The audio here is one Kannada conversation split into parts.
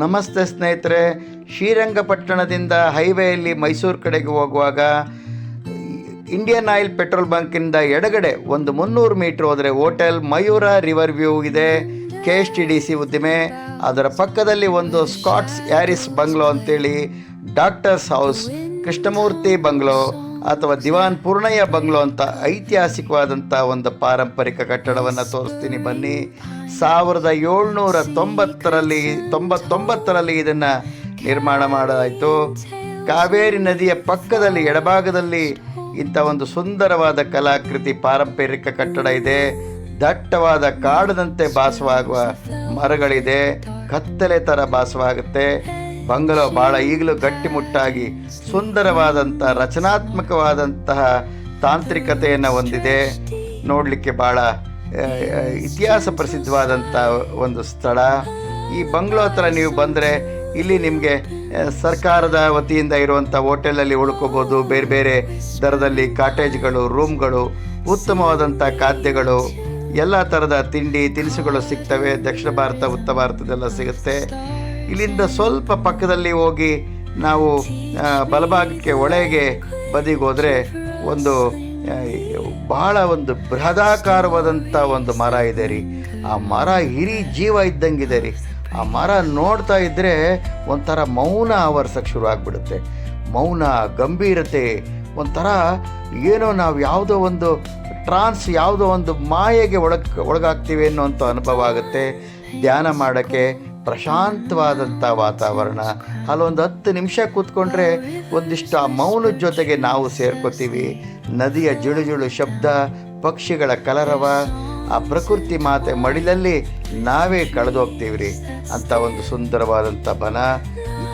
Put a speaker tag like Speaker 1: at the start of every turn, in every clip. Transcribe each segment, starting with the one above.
Speaker 1: ನಮಸ್ತೆ ಸ್ನೇಹಿತರೆ, ಶ್ರೀರಂಗಪಟ್ಟಣದಿಂದ ಹೈವೇಯಲ್ಲಿ ಮೈಸೂರು ಕಡೆಗೆ ಹೋಗುವಾಗ ಇಂಡಿಯನ್ ಆಯಿಲ್ ಪೆಟ್ರೋಲ್ ಬಂಕಿಂದ ಎಡಗಡೆ ಒಂದು ಮುನ್ನೂರು ಮೀಟ್ರ್ ಹೋದರೆ ಹೋಟೆಲ್ ಮಯೂರ ರಿವರ್ ವ್ಯೂ ಇದೆ. K S T D C ಉದ್ದಿಮೆ, ಅದರ ಪಕ್ಕದಲ್ಲಿ ಒಂದು ಸ್ಕಾಟ್ಸ್ ಯಾರಿಸ್ ಬಂಗ್ಲೋ ಅಂತೇಳಿ ಡಾಕ್ಟರ್ಸ್ ಹೌಸ್, ಕೃಷ್ಣಮೂರ್ತಿ ಬಂಗ್ಲೋ. ಅಥವಾ ದಿವಾನ್ ಪೂರ್ಣಯ್ಯ ಬಂಗ್ಲೋ ಅಂತ ಐತಿಹಾಸಿಕವಾದಂಥ ಒಂದು ಪಾರಂಪರಿಕ ಕಟ್ಟಡವನ್ನು ತೋರಿಸ್ತೀನಿ. ಬನ್ನಿ. ಸಾವಿರದ ಏಳ್ನೂರ ತೊಂಬತ್ತರಲ್ಲಿ, ತೊಂಬತ್ತೊಂಬತ್ತರಲ್ಲಿ ಇದನ್ನು ನಿರ್ಮಾಣ ಮಾಡಲಾಯಿತು. ಕಾವೇರಿ ನದಿಯ ಪಕ್ಕದಲ್ಲಿ, ಎಡಭಾಗದಲ್ಲಿ ಇಂಥ ಒಂದು ಸುಂದರವಾದ ಕಲಾಕೃತಿ ಪಾರಂಪರಿಕ ಕಟ್ಟಡ ಇದೆ. ದಟ್ಟವಾದ ಕಾಡದಂತೆ ಭಾಸವಾಗುವ ಮರಗಳಿದೆ. ಕತ್ತಲೆ ಥರ ಭಾಸವಾಗುತ್ತೆ. ಬಂಗಲೋ ಭಾಳ ಈಗಲೂ ಗಟ್ಟಿಮುಟ್ಟಾಗಿ ಸುಂದರವಾದಂಥ, ರಚನಾತ್ಮಕವಾದಂತಹ ತಾಂತ್ರಿಕತೆಯನ್ನು ಹೊಂದಿದೆ. ನೋಡಲಿಕ್ಕೆ ಭಾಳ ಇತಿಹಾಸ ಪ್ರಸಿದ್ಧವಾದಂಥ ಒಂದು ಸ್ಥಳ. ಈ ಬಂಗ್ಲೋ ಹತ್ರ ನೀವು ಬಂದರೆ ಇಲ್ಲಿ ನಿಮಗೆ ಸರ್ಕಾರದ ವತಿಯಿಂದ ಇರುವಂಥ ಹೋಟೆಲಲ್ಲಿ ಉಳ್ಕೋಬೋದು. ಬೇರೆ ಬೇರೆ ದರದಲ್ಲಿ ಕಾಟೇಜ್ಗಳು, ರೂಮ್ಗಳು, ಉತ್ತಮವಾದಂಥ ಖಾದ್ಯಗಳು, ಎಲ್ಲ ಥರದ ತಿಂಡಿ ತಿನಿಸುಗಳು ಸಿಗ್ತವೆ. ದಕ್ಷಿಣ ಭಾರತ, ಉತ್ತರ ಭಾರತದೆಲ್ಲ ಸಿಗುತ್ತೆ. ಇಲ್ಲಿಂದ ಸ್ವಲ್ಪ ಪಕ್ಕದಲ್ಲಿ ಹೋಗಿ ನಾವು ಬಲಭಾಗಕ್ಕೆ ಒಳಗೆ ಬದಿಗೋದ್ರೆ ಒಂದು ಬಹಳ ಒಂದು ಬೃಹದಾಕಾರವಾದಂಥ ಒಂದು ಮರ ಇದೆ ರೀ. ಆ ಮರ ಹಿರಿ ಜೀವ ಇದ್ದಂಗಿದೆ ರೀ. ಆ ಮರ ನೋಡ್ತಾ ಇದ್ದರೆ ಒಂಥರ ಮೌನ ಆವರ್ಸಕ್ಕೆ ಶುರು ಆಗಿಬಿಡುತ್ತೆ. ಮೌನ, ಗಂಭೀರತೆ, ಒಂಥರ ಏನೋ ನಾವು ಯಾವುದೋ ಒಂದು ಟ್ರಾನ್ಸ್, ಯಾವುದೋ ಒಂದು ಮಾಯೆಗೆ ಒಳಗೆ, ಒಳಗಾಗ್ತೀವಿ ಅನ್ನೋಂಥ ಅನುಭವ ಆಗುತ್ತೆ. ಧ್ಯಾನ ಮಾಡೋಕ್ಕೆ ಪ್ರಶಾಂತವಾದಂಥ ವಾತಾವರಣ. ಅಲ್ಲೊಂದು ಹತ್ತು ನಿಮಿಷ ಕೂತ್ಕೊಂಡ್ರೆ ಒಂದಿಷ್ಟು ಆ ಮೌನದ ಜೊತೆಗೆ ನಾವು ಸೇರ್ಕೋತೀವಿ. ನದಿಯ ಜುಳು ಶಬ್ದ, ಪಕ್ಷಿಗಳ ಕಲರವ, ಆ ಪ್ರಕೃತಿ ಮಾತೆ ಮಡಿಲಲ್ಲಿ ನಾವೇ ಕಳೆದೋಗ್ತೀವಿ ರೀ ಅಂಥ ಒಂದು ಸುಂದರವಾದಂಥ ಬನ.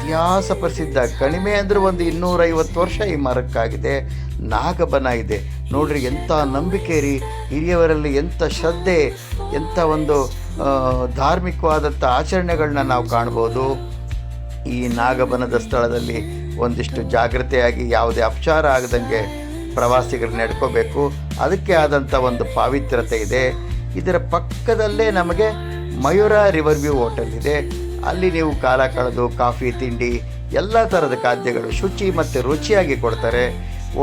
Speaker 1: ಇತಿಹಾಸ ಪ್ರಸಿದ್ಧ, ಕಣಿಮೆ ಅಂದರೆ ಒಂದು ಇನ್ನೂರೈವತ್ತು ವರ್ಷ ಈ ಮರಕ್ಕಾಗಿದೆ. ನಾಗಬನ ಇದೆ. ನೋಡ್ರಿ ಎಂಥ ನಂಬಿಕೆ ರೀ. ಹಿರಿಯವರಲ್ಲಿ ಎಂಥ ಶ್ರದ್ಧೆ ಎಂಥ ಒಂದು ಧಾರ್ಮಿಕವಾದಂಥ ಆಚರಣೆಗಳನ್ನ ನಾವು ಕಾಣ್ಬೋದು. ಈ ನಾಗಬನದ ಸ್ಥಳದಲ್ಲಿ ಒಂದಿಷ್ಟು ಜಾಗ್ರತೆಯಾಗಿ ಯಾವುದೇ ಅಪಚಾರ ಆಗದಂಗೆ ಪ್ರವಾಸಿಗರು ನಡ್ಕೋಬೇಕು. ಅದಕ್ಕೆ ಆದಂಥ ಒಂದು ಪಾವಿತ್ರ್ಯತೆ ಇದೆ. ಇದರ ಪಕ್ಕದಲ್ಲೇ ನಮಗೆ ಮಯೂರ ರಿವರ್ ವ್ಯೂ ಹೋಟೆಲ್ ಇದೆ. ಅಲ್ಲಿ ನೀವು ಕಾಲ ಕಳೆದು ಕಾಫಿ, ತಿಂಡಿ, ಎಲ್ಲ ಥರದ ಖಾದ್ಯಗಳು ಶುಚಿ ಮತ್ತು ರುಚಿಯಾಗಿ ಕೊಡ್ತಾರೆ.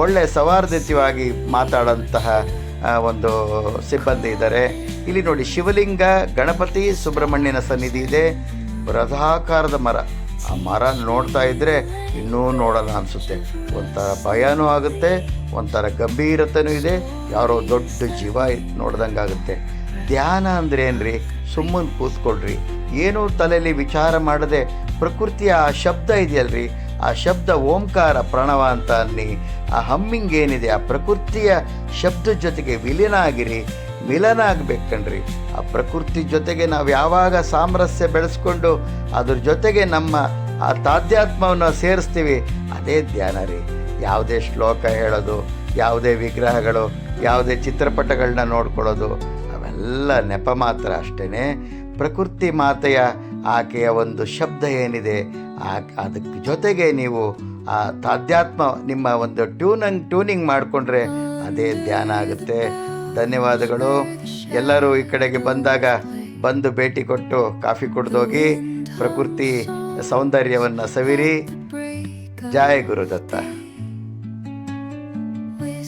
Speaker 1: ಒಳ್ಳೆ ಸೌಹಾರ್ದಯುತವಾಗಿ ಮಾತಾಡೋಂತಹ ಒಂದು ಸಿಬ್ಬಂದಿ ಇದ್ದಾರೆ. ಇಲ್ಲಿ ನೋಡಿ ಶಿವಲಿಂಗ, ಗಣಪತಿ, ಸುಬ್ರಹ್ಮಣ್ಯನ ಸನ್ನಿಧಿ ಇದೆ. ಬೃಹದಾಕಾರದ ಮರ. ಆ ಮರ ನೋಡ್ತಾ ಇದ್ದರೆ ಇನ್ನೂ ನೋಡೋಣ ಅನಿಸುತ್ತೆ. ಒಂಥರ ಭಯನೂ ಆಗುತ್ತೆ, ಒಂಥರ ಗಂಭೀರತೆನೂ ಇದೆ. ಯಾರೋ ದೊಡ್ಡ ಜೀವ ನೋಡ್ದಂಗೆ ಆಗುತ್ತೆ ಧ್ಯಾನ ಅಂದರೆ ಏನ್ರಿ? ಸುಮ್ಮನೆ ಕೂತ್ಕೊಳ್ರಿ. ಏನೂ ತಲೆಯಲ್ಲಿ ವಿಚಾರ ಮಾಡದೆ ಪ್ರಕೃತಿಯ ಆ ಶಬ್ದ ಇದೆಯಲ್ರಿ? ಆ ಶಬ್ದ ಓಂಕಾರ ಪ್ರಣವ ಅಂತ ಅನ್ನಿ. ಆ ಹಮ್ಮಿಂಗ್ ಏನಿದೆ? ಆ ಪ್ರಕೃತಿಯ ಶಬ್ದ ಜೊತೆಗೆ ವಿಲೀನ ಆಗಿರಿ. ಮಿಲನ ಆಗ್ಬೇಕು ಕಣ್ರಿ ಆ ಪ್ರಕೃತಿ ಜೊತೆಗೆ ನಾವು ಯಾವಾಗ ಸಾಮರಸ್ಯ ಬೆಳೆಸ್ಕೊಂಡು ಅದ್ರ ಜೊತೆಗೆ ನಮ್ಮ ಆ ತಾಧ್ಯಾತ್ಮವನ್ನು ಸೇರಿಸ್ತೀವಿ, ಅದೇ ಧ್ಯಾನ ರೀ. ಯಾವುದೇ ಶ್ಲೋಕ ಹೇಳೋದು, ಯಾವುದೇ ವಿಗ್ರಹಗಳು, ಯಾವುದೇ ಚಿತ್ರಪಟಗಳನ್ನ ನೋಡ್ಕೊಳ್ಳೋದು ಅವೆಲ್ಲ ನೆಪ ಮಾತ್ರ ಅಷ್ಟೇ ಪ್ರಕೃತಿ ಮಾತೆಯ ಆಕೆಯ ಒಂದು ಶಬ್ದ ಏನಿದೆ, ಆ ಅದಕ್ಕೆ ಜೊತೆಗೆ ನೀವು ಆ ತಾಧ್ಯಾತ್ಮ ನಿಮ್ಮ ಒಂದು ಟ್ಯೂನಂಗ್, ಟ್ಯೂನಿಂಗ್ ಮಾಡಿಕೊಂಡ್ರೆ ಅದೇ ಧ್ಯಾನ ಆಗುತ್ತೆ. ಧನ್ಯವಾದಗಳು. ಎಲ್ಲರೂ ಈ ಕಡೆಗೆ ಬಂದಾಗ ಬಂದು ಭೇಟಿ ಕೊಟ್ಟು ಕಾಫಿ ಕುಡ್ದೋಗಿ, ಪ್ರಕೃತಿ ಸೌಂದರ್ಯವನ್ನು ಸವಿರಿ. ಜಯ ಗುರುದತ್ತ.